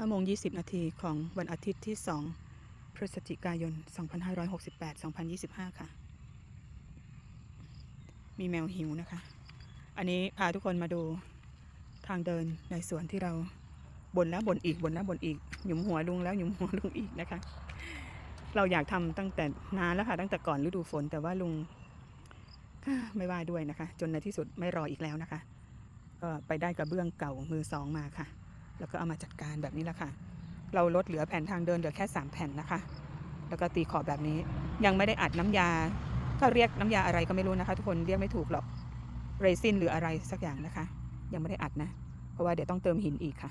5โมง20 นาทีของวันอาทิตย์ที่ 2 พฤศจิกายน 2568 2025 ค่ะ มีแมวหิวนะคะ อันนี้พาทุกคนมาดูทางเดินในสวนที่เราบนแล้วบนอีกบนแล้วบนอีก หยุมหัวลุงแล้วหยุมหัวลุงอีกนะคะ เราอยากทำตั้งแต่นานแล้วค่ะ ตั้งแต่ก่อนฤดูฝน แต่ว่าลุงไม่ว่าด้วยนะคะ จนในที่สุดไม่รออีกแล้วนะคะ ก็ไปได้กระเบื้องเก่ามือสองมาค่ะ แล้วก็เอามาจัดการแบบนี้แหละค่ะ เราลดเหลือแผ่นทางเดินเหลือแค่ 3 แผ่นนะคะ แล้วก็ตีขอบแบบนี้ ยังไม่ได้อัดน้ำยาถ้าเรียกน้ำยาอะไรก็ไม่รู้นะคะ ทุกคนเรียกไม่ถูกหรอกเรซินหรืออะไรสักอย่างนะคะ ยังไม่ได้อัดนะ เพราะว่าเดี๋ยวต้องเติมหินอีกค่ะ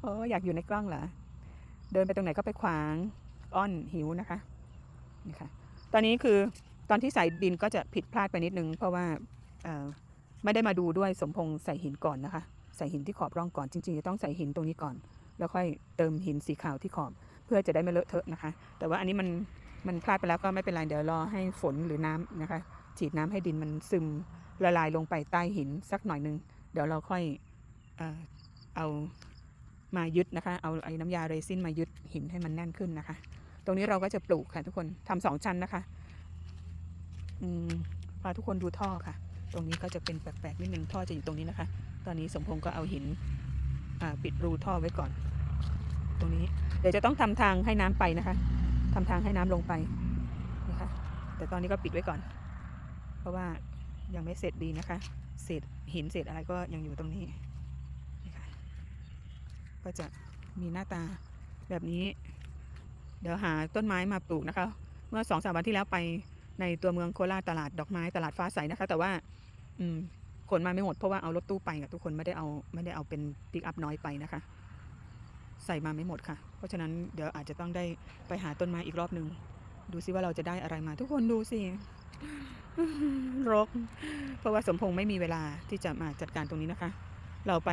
โอ้อยากอยู่ในกล้องเหรอ เดินไปตรงไหนก็ไปขวางอ้อนหิวนะคะนี่ค่ะ ตอนนี้คือตอนที่ใส่ดินก็จะผิดพลาดไปนิดนึง เพราะว่าไม่ได้มาดูด้วยสมพงษ์ใส่หินก่อนนะคะ ใส่หินที่ขอบร่องก่อนจริงๆจะต้องใส่หินตรงนี้ก่อน แล้วค่อยเติมหินสีขาวที่ขอบ เพื่อจะได้ไม่เลอะเทอะนะคะ แต่ว่าอันนี้มันมันพลาดไปแล้วก็ไม่เป็นไรเดี๋ยวรอให้ฝนหรือน้ำนะคะ ฉีดน้ำให้ดินมันซึมละลายลงไปใต้หินสักหน่อยนึง เดี๋ยวเราค่อยเออเอามายึดนะคะ เอาไอ้น้ำยาเรซินมายึดหินให้มันแน่นขึ้นนะคะ ตรงนี้เราก็จะปลูกค่ะทุกคนทำสองชั้นนะคะอืมพาทุกคนดูท่อค่ะ ตรงนี้ก็จะเป็นแปลกๆนิดนึงท่อจะอยู่ตรงนี้นะคะ ตอนนี้สมพงษ์ก็เอาหินปิดรูท่อไว้ก่อน ตรงนี้ เดี๋ยวจะต้องทำทางให้น้ำไปนะคะทำทางให้น้ำลงไปนะคะแต่ตอนนี้ก็ปิดไว้ก่อน เพราะว่ายังไม่เสร็จดีนะคะ เศษหินเศษอะไรก็ยังอยู่ตรงนี้นี่ค่ะก็จะมีหน้าตาแบบนี้ เดี๋ยวหาต้นไม้มาปลูกนะคะ เมื่อสองสามวันที่แล้วไปในตัวเมืองโคราชตลาดดอกไม้ตลาดฟ้าใสนะคะ แต่ว่า อืม ขนมาไม่หมดเพราะว่าเอารถตู้ไปกับทุกคนไม่ได้เอาไม่ได้เอาเป็นปิกอัพน้อยไปนะคะ ใส่มาไม่หมดค่ะ เพราะฉะนั้นเดี๋ยวอาจจะต้องได้ไปหาต้นไม้อีกรอบหนึ่งดูซิว่าเราจะได้อะไรมา ทุกคนดูสิรก เพราะว่าสมพงษ์ไม่มีเวลาที่จะมาจัดการตรงนี้นะคะ เราไป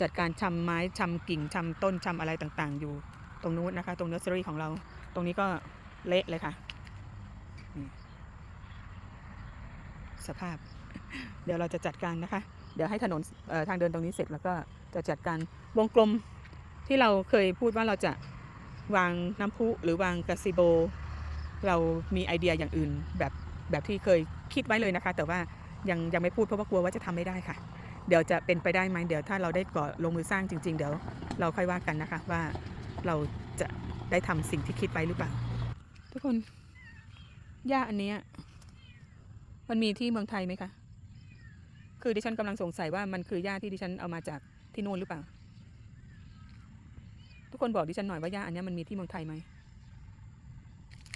จัดการชำไม้ชำกิ่งชำต้นชำอะไรต่างๆ อยู่ตรงนู้นนะคะ ตรงเนอร์เซอรี่ของเรา ตรงนี้ก็เละเลยค่ะ สภาพ เดี๋ยวเราจะจัดการนะคะ เดี๋ยวให้ถนนทางเดินตรงนี้เสร็จแล้วก็จะจัดการวงกลมที่เราเคยพูดว่าเราจะวางน้ำพุหรือวางกระซิโบ เรามีไอเดียอย่างอื่นแบบแบบที่เคยคิดไว้เลยนะคะ แต่ว่ายังยังไม่พูดเพราะว่ากลัวว่าจะทำไม่ได้ค่ะ เดี๋ยวจะเป็นไปได้ไหมเดี๋ยวถ้าเราได้ก่อลงมือสร้างจริง ๆ เดี๋ยวเราค่อยว่ากันนะคะว่าเราจะได้ทำสิ่งที่คิดไว้หรือเปล่า ทุกคนหญ้าอันนี้มันมีที่เมืองไทยไหมคะ คือดิฉันกำลังสงสัยว่ามันคือหญ้าที่ดิฉันเอามาจากที่นู่นหรือเปล่า ทุกคนบอกดิฉันหน่อยว่าหญ้าอันนี้มันมีที่เมืองไทยไหม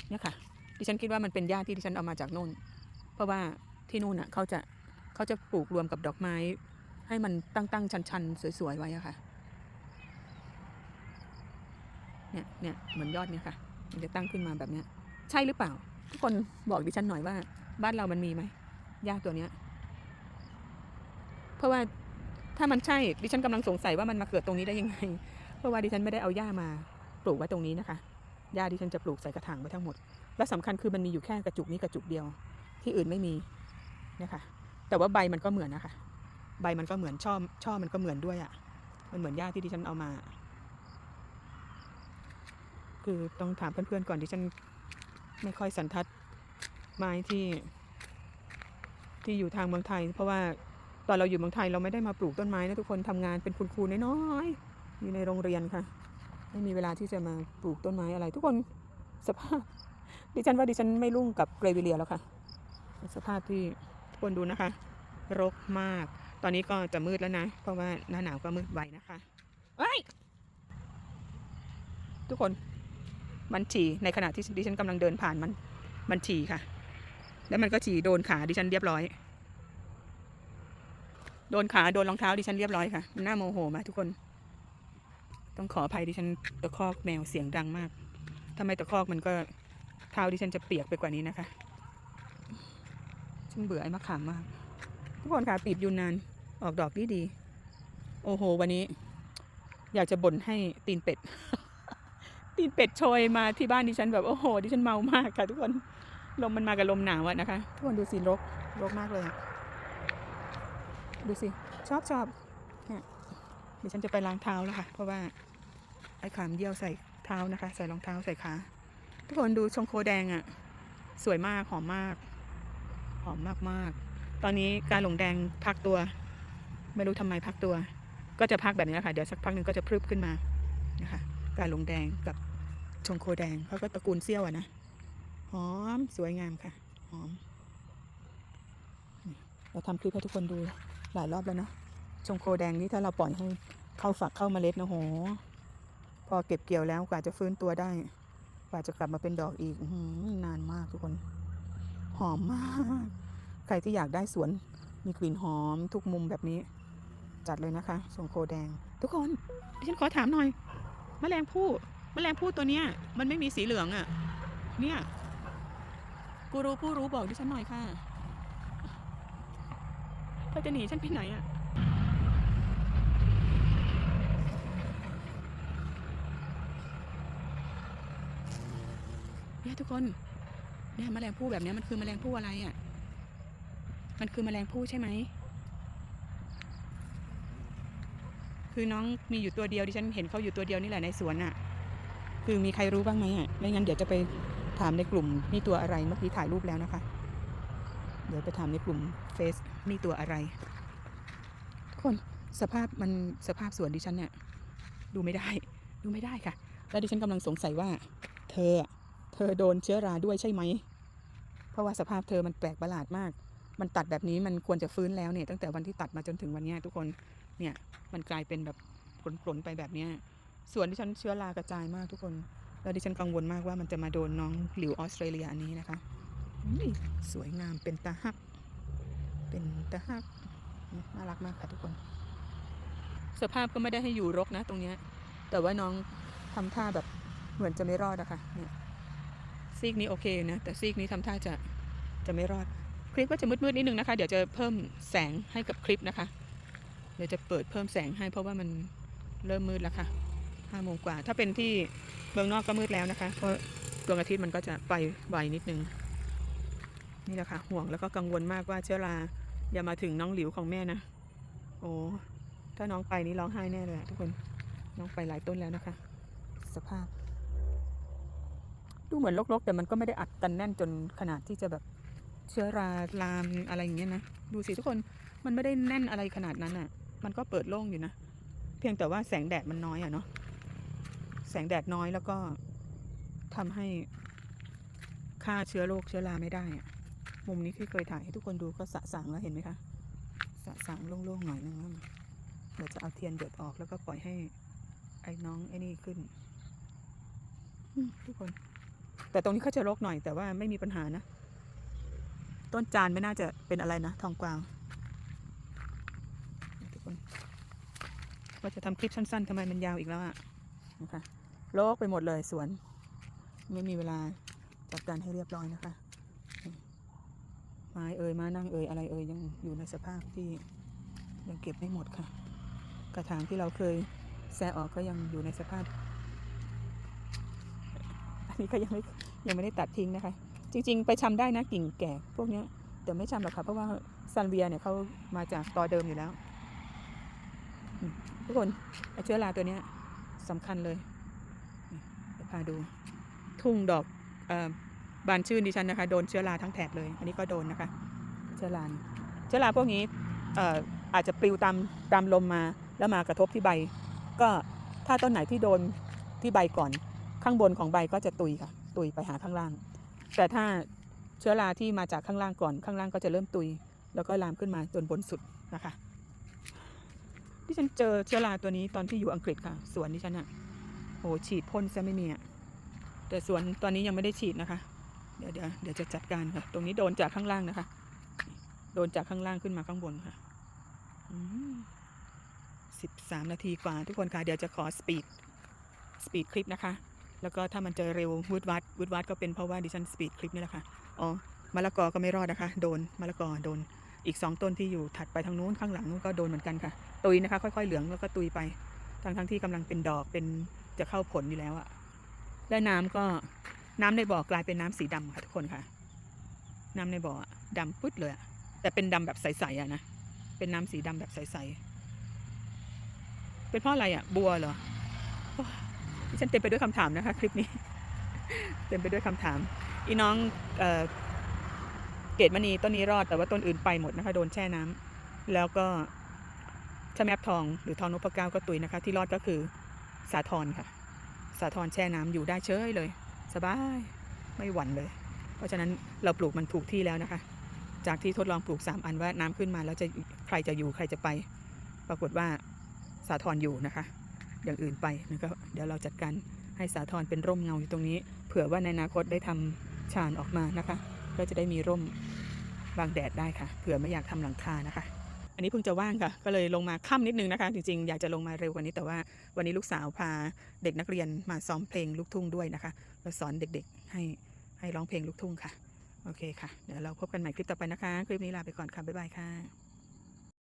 เนี่ยค่ะ ดิฉันคิดว่ามันเป็นหญ้าที่ดิฉันเอามาจากนู่น เพราะว่าที่นู่นอะเขาจะเขาจะปลูกรวมกับดอกไม้ ให้มันตั้งๆชันๆสวยๆไว้อะค่ะ เนี่ยเนี่ยเหมือนยอดเนี่ยค่ะ มันจะตั้งขึ้นมาแบบเนี้ย ใช่หรือเปล่า ทุกคนบอกดิฉันหน่อยว่า บ้านเรามันมีไหมหญ้าตัวเนี้ย ราะว่าถ้ามันใช่ดิฉันกำลังสงสัยว่ามันมาเกิดตรงนี้ได้ยังไง เพราะว่าดิฉันไม่ได้เอาหญ้ามาปลูกไว้ตรงนี้นะคะหญ้าดิฉันจะปลูกใส่กระถางไว้ทั้งหมด และสำคัญคือมันมีอยู่แค่กระจุกนี้กระจุกเดียว ที่อื่นไม่มีนะคะ แต่ว่าใบมันก็เหมือนนะคะ ใบมันก็เหมือนช่อช่อมันก็เหมือนด้วยอะ่ะ มันเหมือนหญ้าที่ดิฉันเอามา คือต้องถามเพื่อนๆก่อนดิฉันไม่ค่อยสันทัดไม้ที่ ที่อยู่ทางเมืองไทย เพราะว่า ตอนเราอยู่เมืองไทยเราไม่ได้มาปลูกต้นไม้นะทุกคนทำงานเป็นคุณครูน้อยๆอยู่ในโรงเรียนค่ะ ไม่มีเวลาที่จะมาปลูกต้นไม้อะไร ทุกคนสภาพ ดิฉันว่าดิฉันไม่รุ่งกับเกรวิเลียแล้วค่ะ สภาพที่ทุกคนดูนะคะ รกมาก ตอนนี้ก็จะมืดแล้วนะ เพราะว่าหน้าหนาวก็มืดไวนะคะเอ้ยทุกคนมันฉี่ในขณะที่ดิฉันกำลังเดินผ่านมัน มันฉี่ค่ะ แล้วมันก็ฉี่โดนขาดิฉันเรียบร้อย โดนขาโดนรองเท้าดิฉันเรียบร้อยค่ะมันน่าโมโหมากทุกคน ต้องขออภัยดิฉันตะคอกแมวเสียงดังมากถ้าไมตะคอกมันก็เท้าดิฉันจะเปียกไปกว่านี้นะคะฉันเบื่อไอ้มะขามมาก ทุกคนค่ะปีบยูนนานออกดอกดีดี โอ้โห วันนี้ อยากจะบ่นให้ตีนเป็ด ตีนเป็ดโชยมาที่บ้านดิฉันแบบโอ้โหดิฉันเมามากค่ะ ทุกคนลมมันมากับลมหนาวอะนะคะ ทุกคนดูสิรกรกมากเลยอะ ดูสิ ชอบชอบเนี่ยดี๋ยวฉันจะไปล้างเท้าแล้วค่ะ เพราะว่าไอ้ขามเยี่ยวใส่เท้านะคะ ใส่รองเท้าใส่ขาทุกคนดูชงโคแดงอะ่ะ สวยมาก หอมมาก หอมมากมากๆตอนนี้การหลงแดงพักตัว ไม่รู้ทำไมพักตัว ก็จะพักแบบนี้แหละค่ะเดี๋ยวสักพักหนึ่งก็จะพรึบขึ้นมานะคะการหลงแดงกับชงโคแดงเขาก็ตระกูลเซี่ยวอะนะหอมสวยงามค่ะหอมเราทำคลิปให้ทุกคนดู หลายรอบแล้วเนาะชงโคแดงนี่ถ้าเราปล่อยให้เข้าฝักเข้าเมล็ดนะโห พอเก็บเกี่ยวแล้วกว่าจะฟื้นตัวได้ กว่าจะกลับมาเป็นดอกอีกอนานมากทุกคน หอมมาก ใครที่อยากได้สวนมีกลิ่นหอมทุกมุมแบบนี้ จัดเลยนะคะชงโคแดง ทุกคนดิฉันขอถามหน่อยแมลงผู้แมลงผู้ตัวเนี้ย มันไม่มีสีเหลืองอะ่ะ เนี่ยกูรู้ผู้รู้บอกดิฉันหน่อยค่ะ ธอจะหนีฉันไปไหนอะ่ะเนี่ยทุกคนเนี่ยแมลงผู้แบบนี้มันคือแมลงผู้อะไรอะ่ะ มันคือแมลงผู้ใช่ไหม คือน้องมีอยู่ตัวเดียวดิฉันเห็นเขาอยู่ตัวเดียวนี่แหละในสวนอะ่ะ คือมีใครรู้บ้างไหมอะ ไม่งั้นเดี๋ยวจะไปถามในกลุ่มนี่ตัวอะไรเมื่อกี้ถ่ายรูปแล้วนะคะ เดี๋ยวไปถามในกลุ่มเฟซ นี่ตัวอะไร ทุกคนสภาพมันสภาพสวนดิฉันเนี่ยดูไม่ได้ ดูไม่ได้ค่ะ แล้วดิฉันกำลังสงสัยว่า เธอเธอโดนเชื้อราด้วยใช่ไหม เพราะว่าสภาพเธอมันแปลกประหลาดมาก มันตัดแบบนี้มันควรจะฟื้นแล้วเนี่ยตั้งแต่วันที่ตัดมาจนถึงวันนี้ทุกคนเนี่ยมันกลายเป็นแบบกลนๆไปแบบเนี้ยส่วนที่ฉันเชื้อรากระจายมากทุกคน แล้วดิฉันกังวลมากว่ามันจะมาโดนน้องหลิวออสเตรเลียอันนี้นะคะ สวยงามเป็นตาฮัก เป็นตาฮักน่ารักมากค่ะทุกคน สภาพก็ไม่ได้ให้อยู่รกนะ ตรงเนี้ย แต่ว่าน้องทำท่าแบบเหมือนจะไม่รอดอะค่ะเนี่ยซีกนี้โอเคนะแต่ซีกนี้ทำท่าจะจะไม่รอด คลิปก็จะมืดๆนิดนึงนะคะ เดี๋ยวจะเพิ่มแสงให้กับคลิปนะคะ เดี๋ยวจะเปิดเพิ่มแสงให้เพราะว่ามันเริ่มมืดแล้วค่ะห้าโมงกว่า ถ้าเป็นที่เมืองนอกก็มืดแล้วนะคะเพราะดวงอาทิตย์มันก็จะไปไวนิดนึง นี่แหละค่ะห่วงแล้วก็กังวลมากว่าเชื้อรา อย่ามาถึงน้องหลิวของแม่นะ โอ้ ถ้าน้องไปนี่ร้องไห้แน่เลยทุกคน น้องไปหลายต้นแล้วนะคะ สภาพ ดูเหมือนรกๆ แต่มันก็ไม่ได้อัดกันแน่นจนขนาดที่จะแบบเชื้อราลามอะไรอย่างเงี้ยนะ ดูสิทุกคน มันไม่ได้แน่นอะไรขนาดนั้นอะ่ะ มันก็เปิดโล่งอยู่นะ เพียงแต่ว่าแสงแดดมันน้อยอะเนาะ แสงแดดน้อยแล้วก็ทำให้ฆ่าเชื้อโรคเชื้อราไม่ได้อะ มุมนี้ที่เคยถ่ายให้ทุกคนดูก็สะสางแล้วเห็นไหมคะ สะสางโล่งๆหน่อยนึงแล้วเดี๋ยวจะเอาเทียนเดือดออกแล้วก็ปล่อยให้ไอ้น้องไอ้นี่ขึ้นทุกคน แต่ตรงนี้เขาจะรกหน่อยแต่ว่าไม่มีปัญหานะ ต้นจานไม่น่าจะเป็นอะไรนะ ทองกวาวทุกคนว่าจะทำคลิปสั้นๆทำไมมันยาวอีกแล้วอะนะคะโลกไปหมดเลยสวน ไม่มีเวลาจัดการให้เรียบร้อยนะคะ ไม้เอ่ยมานั่งเอ่ยอะไรเอ่ยยังอยู่ในสภาพที่ยังเก็บไม่หมดค่ะ กระถางที่เราเคยแซะออกก็ยังอยู่ในสภาพ อันนี้ก็ยังไม่ยังไม่ได้ตัดทิ้งนะคะ จริง ๆ ไปชำได้นะกิ่งแก่พวกเนี้ยแต่ไม่ชำหรอกค่ะเพราะว่าซันเวียเนี่ยเขามาจากตอเดิมอยู่แล้วทุกคนไอเชื้อราตัวเนี้ยสำคัญเลยเดี๋ยวพาดู ทุ่งดอกเอ่อ บานชื่นดิฉันนะคะ โดนเชื้อราทั้งแถบเลย อันนี้ก็โดนนะคะ เชื้อรา เชื้อราพวกนี้เอ่อาจจะปลิวตามตามลมมาแล้วมากระทบที่ใบ ก็ถ้าต้นไหนที่โดนที่ใบก่อน ข้างบนของใบก็จะตุยค่ะ ตุยไปหาข้างล่าง แต่ถ้าเชื้อราที่มาจากข้างล่างก่อน ข้างล่างก็จะเริ่มตุย แล้วก็ลามขึ้นมาจนบนสุดนะคะที่ฉันเจอเชื้อราตัวนี้ตอนที่อยู่อังกฤษค่ะ สวนที่ฉันอะโหฉีดพ่นซะไม่มีอะแต่สวนตอนนี้ยังไม่ได้ฉีดนะคะ ดี๋ยวเดี๋ยวเดี๋ยวจะจัดการค่ะ ตรงนี้โดนจากข้างล่างนะคะ โดนจากข้างล่างขึ้นมาข้างบนค่ะสิบสามนาทีกว่า ทุกคนค่ะ เดี๋ยวจะขอสปีดสปีดคลิปนะคะ แล้วก็ถ้ามันจะเร็ววูดวัดวูดวัดก็เป็นเพราะว่าดิฉันสปีดคลิปนี่แหละค่ะ อ๋อมะละกอก็ไม่รอดนะคะ โดนมะละกอโดนอีกสองต้นที่อยู่ถัดไปทางนู้นข้างหลังนู้นก็โดนเหมือนกันค่ะ ตุยนะคะ ค่อยๆเหลืองแล้วก็ตุยไปทั้งทั้งๆที่กำลังเป็นดอกเป็นจะเข้าผลอยู่แล้วอะและน้ำก็ น้ำในบ่อกลายเป็นน้ำสีดำค่ะทุกคนค่ะ น้ำในบ่ออะดำปึ๊ดเลยอะแต่เป็นดำแบบใสๆอะนะ เป็นน้ำสีดำแบบใสๆ เป็นเพราะอะไรอะบัวเหรอฉันเต็มไปด้วยคำถามนะคะ คลิปนี้ เต็มไปด้วยคำถาม อีน้องเออเกตมณีต้นนี้รอดแต่ว่าต้นอื่นไปหมดนะคะ โดนแช่น้ำแล้วก็ชะแมบทองหรือทองนพเก้าก็ตุยนะคะ ที่รอดก็คือสาทรค่ะ สาทรแช่น้ำอยู่ได้เฉยเลย สบายไม่หวั่นเลย เพราะฉะนั้นเราปลูกมันถูกที่แล้วนะคะ จากที่ทดลองปลูก 3 อันว่าน้ำขึ้นมาแล้วจะใครจะอยู่ใครจะไป ปรากฏว่าสาทรอยู่นะคะ อย่างอื่นไปนะก็เดี๋ยวเราจัดการให้สาทรเป็นร่มเงาอยู่ตรงนี้ เผื่อว่าในอนาคตได้ทำชานออกมานะคะ ก็จะได้มีร่มบางแดดได้ค่ะ เผื่อไม่อยากทำหลังคานะคะ อันนี้เพิ่งจะว่างค่ะ ก็เลยลงมาค่ำนิดนึงนะคะ จริงๆ อยากจะลงมาเร็วกว่านี้ แต่ว่าวันนี้ลูกสาวพาเด็กนักเรียนมาซ้อมเพลงลูกทุ่งด้วยนะคะแล้วสอนเด็กๆ ให้ให้ร้องเพลงลูกทุ่งค่ะ โอเคค่ะ เดี๋ยวเราพบกันใหม่คลิปต่อไปนะคะ คลิปนี้ลาไปก่อนค่ะ บ๊ายบายค่ะ